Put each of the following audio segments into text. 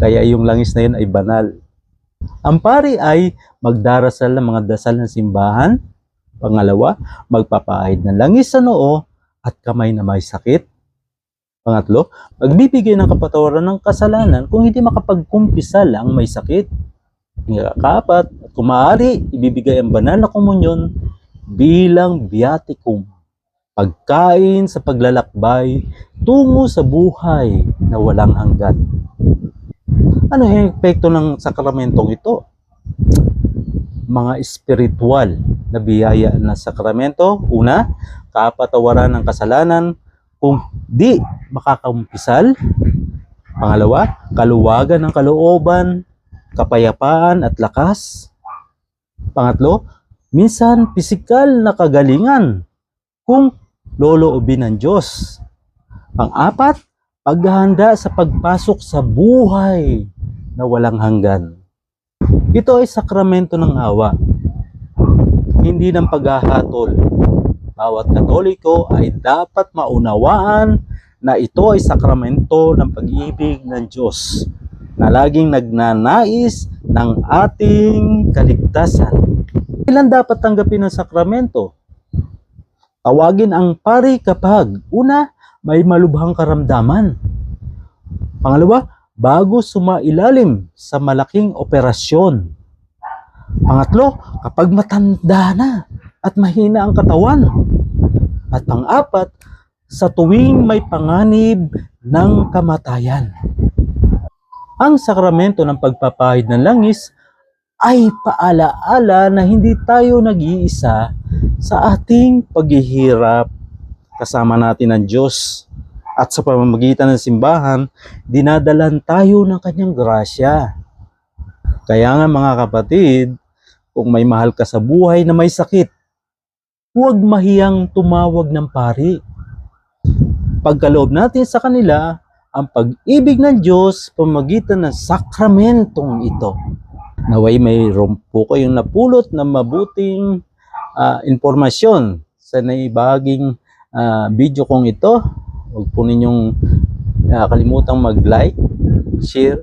Kaya yung langis na yun ay banal. Ang pari ay magdarasal ng mga dasal ng simbahan. Pangalawa, magpapahid ng langis sa noo at kamay na may sakit. Pangatlo, magbibigay ng kapatawaran ng kasalanan kung hindi makapagkumpisal ang may sakit. Kaapat, at kung maaari, ibibigay ang banal na komunyon bilang viaticum. Pagkain sa paglalakbay tungo sa buhay na walang hanggan. Ano yung epekto ng sakramentong ito? Mga espiritual na biyaya na sakramento. Una, kapatawaran ng kasalanan kung di makakampisal. Pangalawa, kaluwagan ng kalooban, kapayapaan at lakas. Pangatlo, minsan pisikal na kagalingan kung loloobin ng Diyos. Pang-apat, paghahanda sa pagpasok sa buhay na walang hanggan. Ito ay sakramento ng awa, hindi ng paghahatol. Bawat Katoliko ay dapat maunawaan na ito ay sakramento ng pag-ibig ng Diyos na laging nagnanais ng ating kaligtasan. Ilan dapat tanggapin ng sakramento? Tawagin ang pari kapag una, may malubhang karamdaman. Pangalawa, bago sumailalim sa malaking operasyon. Pangatlo, kapag matanda na at mahina ang katawan. At pang-apat, sa tuwing may panganib ng kamatayan. Ang sakramento ng pagpapahid ng langis ay paalaala na hindi tayo nag-iisa sa ating paghihirap kasama natin ang Diyos. At sa pamamagitan ng simbahan, dinadalan tayo ng kanyang grasya. Kaya nga mga kapatid, kung may mahal ka sa buhay na may sakit, huwag mahiyang tumawag ng pari. Pagkaloob natin sa kanila, ang pag-ibig ng Diyos pamagitan ng sakramentong ito. Naway mayroon po kayong napulot na mabuting ah, informasyon sa naibaging ah, video kong ito. Huwag po ninyong ah, kalimutang mag-like, share,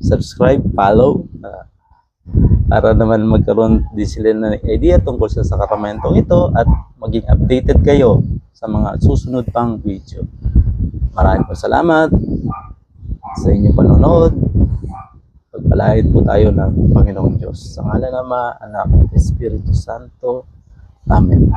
subscribe, follow ah, para naman magkaroon din sila ng idea tungkol sa sakramentong ito at maging updated kayo sa mga susunod pang video. Maraming po salamat sa inyong panonood. Pagpalain po tayo ng Panginoong Diyos. Sa ngalan ng Ama, Anak, at Espiritu Santo. Amen.